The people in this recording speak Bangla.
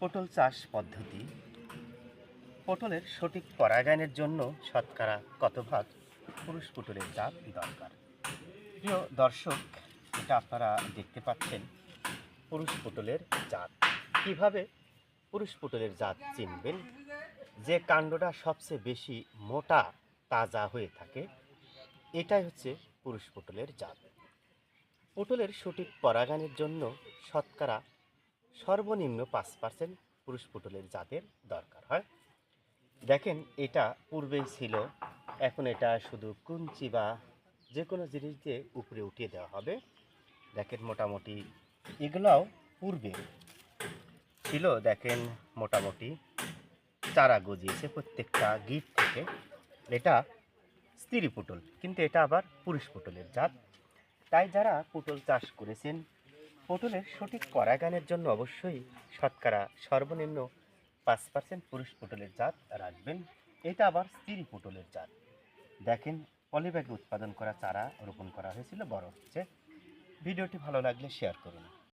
পটল চাষ পদ্ধতি। পটলের সঠিক পরাগায়নের জন্য শতকরা কত ভাগ পুরুষ পটলের জাত দরকার? প্রিয় দর্শক, এটা আপনারা দেখতে পাচ্ছেন পুরুষ পটলের জাত। কীভাবে পুরুষ পটলের জাত চিনবেন? যে কাণ্ডটা সবচেয়ে বেশি মোটা, তাজা হয়ে থাকে, এটাই হচ্ছে পুরুষ পটলের জাত। পটলের সঠিক পরাগায়নের জন্য শতকরা সর্বনিম্ন পাঁচ পার্সেন্ট পুরুষ পটলের জাতের দরকার হয়। দেখেন, এটা পূর্বেই ছিল, এখন এটা শুধু কুঞ্চি বা যে কোনো জিনিস দিয়ে উপরে উঠিয়ে দেওয়া হবে। দেখেন, মোটামুটি এগুলাও পূর্বে ছিল। দেখেন, মোটামুটি চারা গজিয়েছে প্রত্যেকটা গিট থেকে। এটা স্ত্রী পটল, কিন্তু এটা আবার পুরুষ পটলের জাত। তাই যারা পটল চাষ করেছেন পটলের সঠিক পরাগায়নের জন্য অবশ্যই শতকরা সর্বনিম্ন পাঁচ পার্সেন্ট পুরুষ পটলের জাত রাখবেন। এটা আবার স্ত্রী পটলের জাত। দেখেন, পলিব্যাগে উৎপাদন করা চারা রোপণ করা হয়েছিল, বড় হচ্ছে। ভিডিওটি ভালো লাগলে শেয়ার করুন।